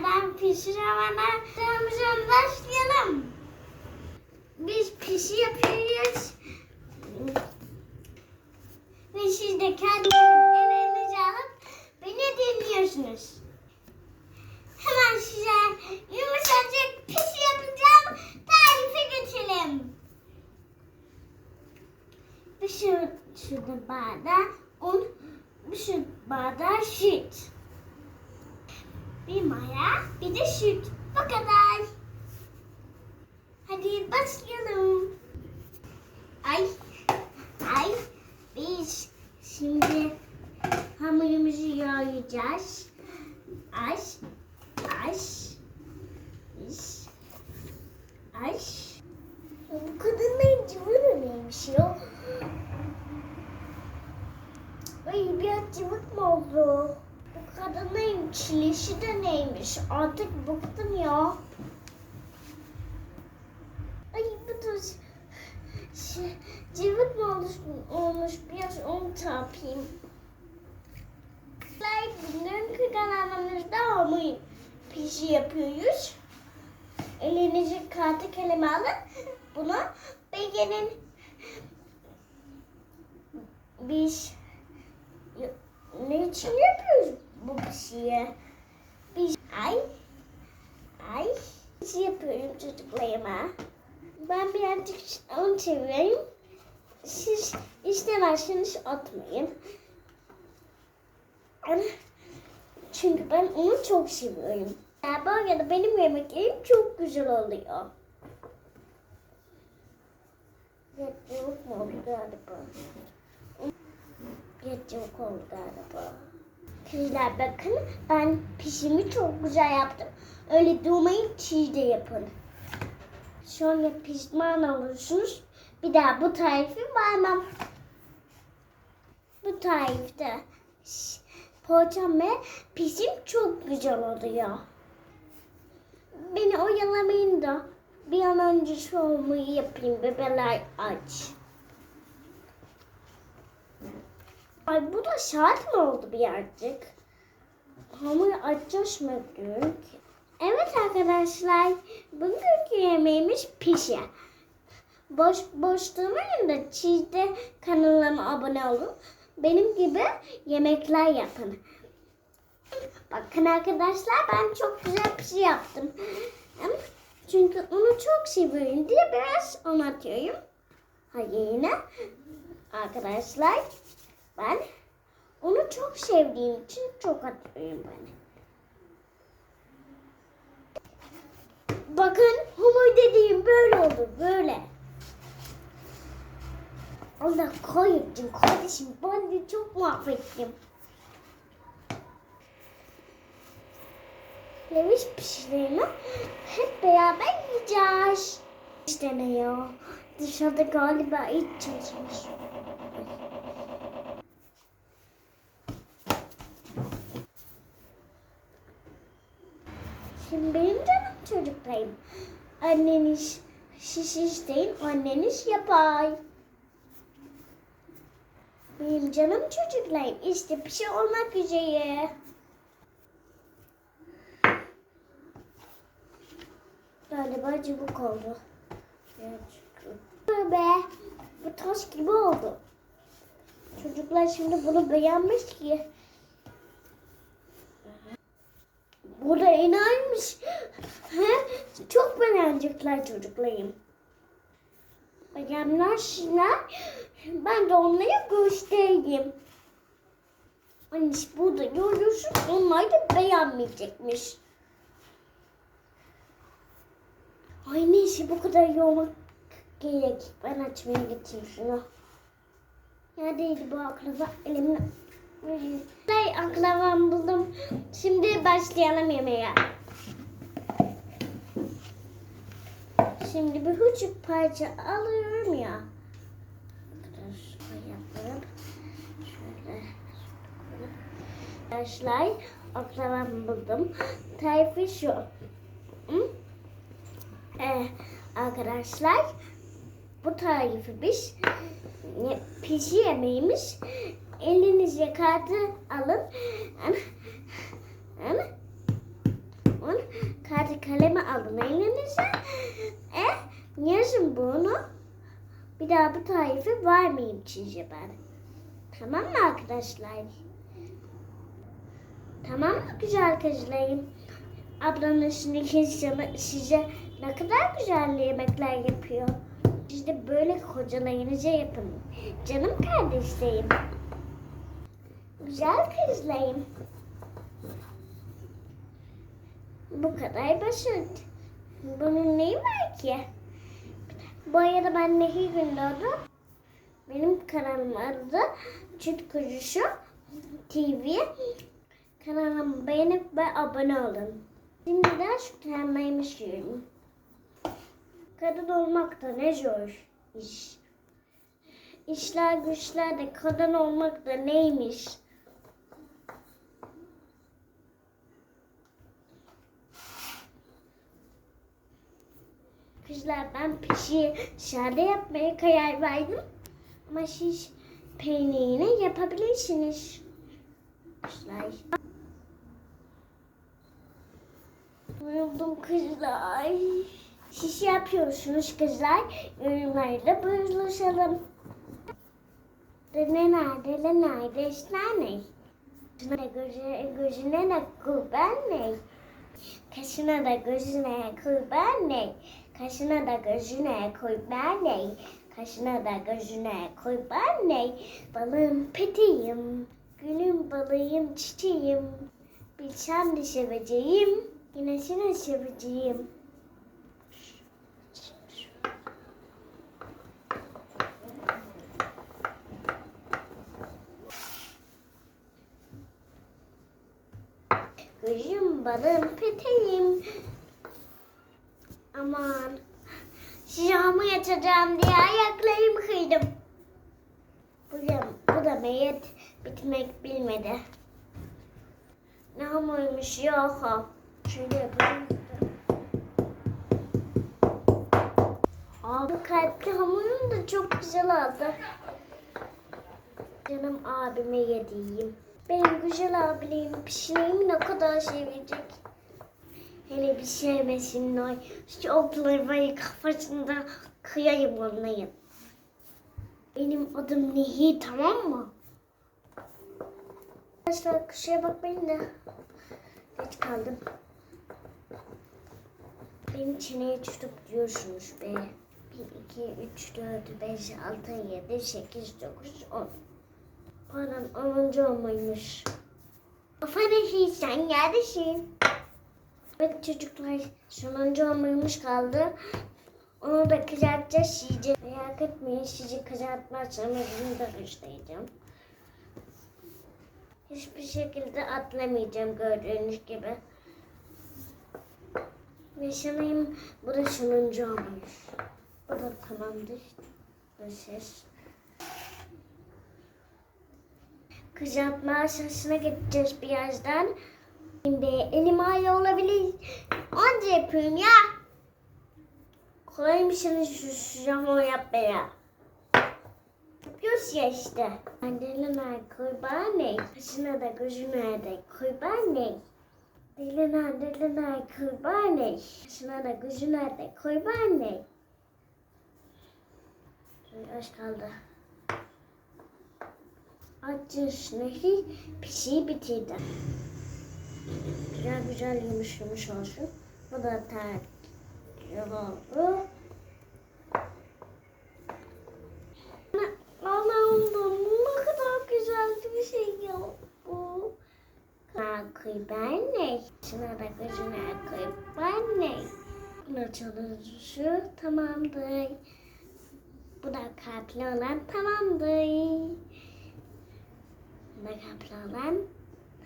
Hemen pişiremeden tamamızdan başlayalım. Biz pişi yapıyoruz. Ve siz de kendi ellerinizi alıp beni dinliyorsunuz. Hemen size yumuşacık pişi yapacağım. Tarife geçelim. Bir şu, şurada bardağı un, bir şu bardağı süt. Bir maya, bir de süt. Bu kadar. Hadi başlayalım. Ay, ay. Biz şimdi hamurumuzu yoğuracağız. Aş, aş, iş, aş. Bu kadının cıvını neymiş ya? Ay biraz cıvık mı oldu? Bu kadının çilesi de neymiş? Artık bıktım ya. Ay bu da şey, cıvık mı olmuş, olmuş biraz onu tapayım. Bugünkü kanalımızda hamur pişi yapıyoruz. Elinizi kartı kaleme alın. Bunu beğenin. Biz ne için yapıyoruz bu pişiyi? Biz ay ay pişi yapıyorum çocuklarıma. Ben birazcık onu seviyorum. Siz istemezseniz atmayın. Çünkü ben onu çok seviyorum. Ya bu arada benim yemeklerim çok güzel oluyor. Cıvık mı oldu galiba? Cıvık oldu galiba. Kızlar bakın ben pişimi çok güzel yaptım. Öyle durmayın çiğ de yapın. Sonra pişman olursunuz. Bir daha bu tarifi vermem. Bu tarifte poğaçam ve pişim çok güzel oluyor. Beni oyalamayın da bir an önce olmayı yapayım bebeler aç. Ay bu da şart mı oldu birazcık? Hamur açacağız mı diyorum? Evet arkadaşlar, bugünkü yemeğimiz pişi. Boş boş durmayın da çizde kanalıma abone olun. Benim gibi yemekler yapın. Bakın arkadaşlar ben çok güzel pişi yaptım. Hem Çünkü onu çok seviyorum diye biraz anlatıyorum. Hayır yine arkadaşlar ben onu çok sevdiğim için çok atıyorum ben. Bakın humur dediğim böyle olur böyle. Allah kahretsin kardeşim ben de çok mahvettim. Leviş pişirimi hep beraber yiyeceğiz. İşte ne ya? Dışarıda galiba iç çalışmış. Şimdi benim canım çocuklarım. Anneniz şiş isteyin, anneniz yapar. Benim canım çocuklarım işte bir şey olmak üzere. Galiba cıvık oldu. Birazcık. Be, bu taş gibi oldu. Çocuklar şimdi bunu beğenmiş ki. Bu da inaymış. He? Çok beğenecekler çocuklarım. Beğenmişler. Ben de onlara göstereyim. Anne burada görüyorsun onlar da beğenmeyecekmiş. Ay neyse bu kadar yoğurmak gerek. Ben açmaya gideyim şunu. Neredeydi bu aklava? Elimle. Hey aklavam buldum. Şimdi başlayalım yemeğe. Şimdi bir küçük parça alıyorum ya. Arkadaşlar aklavam buldum. Tarifi şu. Ee, arkadaşlar bu tarifi biz pişi yemeğimiz elinize kartı alın. An- an- Kağıt kalemi alın elinize. E, yazın bunu. Bir daha bu tarifi vermeyeyim size ben. Tamam mı arkadaşlar? Tamam mı güzel kızlarım? Ablanın şimdi size, size ne kadar güzel yemekler yapıyor. Siz de böyle kocalarınıza yapın. Canım kardeşlerim. Güzel kızlarım. Bu kadar basit. Bunun neyi var ki? Bu arada ben Nehir Gündoğdu. Benim kanalım adı Çüt Kurusu TV. Kanalımı beğenip ve abone olun. Şimdi de şu kendime yiyorum. Kadın olmak da ne zor iş. İşler güçler de kadın olmak da neymiş. Kızlar ben pişi şerde yapmaya karar verdim. Ama siz peynirini yapabilirsiniz. Kızlar. Yoruldum kızlar. Siz yapıyorsunuz kızlar. Yorumlarda buluşalım. Ne nerede, ne nerede, işte ne? Gözüne, gözüne, gözüne ne kurban ne? Kaşına da gözüne kurban ne? Kaşına da gözüne kurban ne? Kaşına da gözüne kurban ne? Balığım peteğim, gülüm balığım çiçeğim. Bilsem de seveceğim, seni seveceğim. Gözüm balım peteğim. Aman. Şişamı yatacağım diye ayaklarımı kıydım. Bu da, bu da meyet bitmek bilmedi. Ne hamurmuş yok. Şöyle yapalım. Aa, bu kalpli hamurum da çok güzel oldu. Canım abime yediğim. Benim güzel abilerim pişireyim ne kadar sevecek. Hele bir sevmesin oy. Şu okları kafasında kıyayım onlayın. Benim adım Nehir tamam mı? Arkadaşlar kusura bakmayın da geç kaldım. Beni çeneye tutup diyorsunuz be. 1, 2, 3, 4, 5, 6, 7, 8, 9, 10. Pardon 10. olmaymış. Aferin sen neredesin? Evet çocuklar sonuncu olmaymış kaldı. Onu da kızartacağız yiyeceğiz. Merak etmeyin sizi kızartmazsam elimi de kışlayacağım. Hiçbir şekilde atlamayacağım gördüğünüz gibi. Ve sanayım bu da sonuncu olmuş. Bu da tamamdır. Bu ses. Kızartma aşağısına gideceğiz birazdan. Şimdi elim ağrı olabilir. Anca yapıyorum ya. Kolay mı sana şu jamon yapmaya? Yapıyoruz ya işte. Annelerine kurban ne? Kaşına da gözüne de kurban ne? Diline diline kurban ne? Kaşına da gözüne de kurban ne? Az kaldı. Acı nehri pişiyi bitirdi. Güzel güzel yumuş yumuş olsun. Bu da ter oldu. Allah'ım ne kadar güzel bir şey ya bu. Koy ben ne? Şuna da gözüne koy ben ne? Çalışıyor tamamdır. Bu da kalpli olan tamamdır. Bu da kalpli olan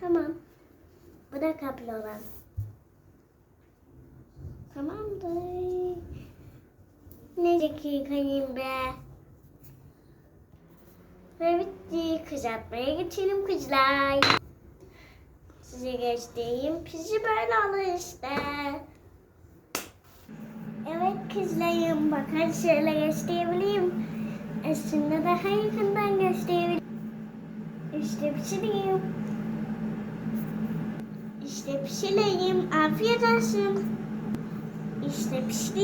tamam. Bu da kalpli olan. Tamamdır. Ne dakikayım be. Ve bitti. Kızartmaya geçelim kızlar. Size göstereyim. Pişi böyle olur işte. Evet kızlarım. Bakın şöyle gösterebileyim. Aslında daha yakından gösterebilirim. İşte pişireyim. İşte pişireyim. Afiyet olsun. İşte pişireyim.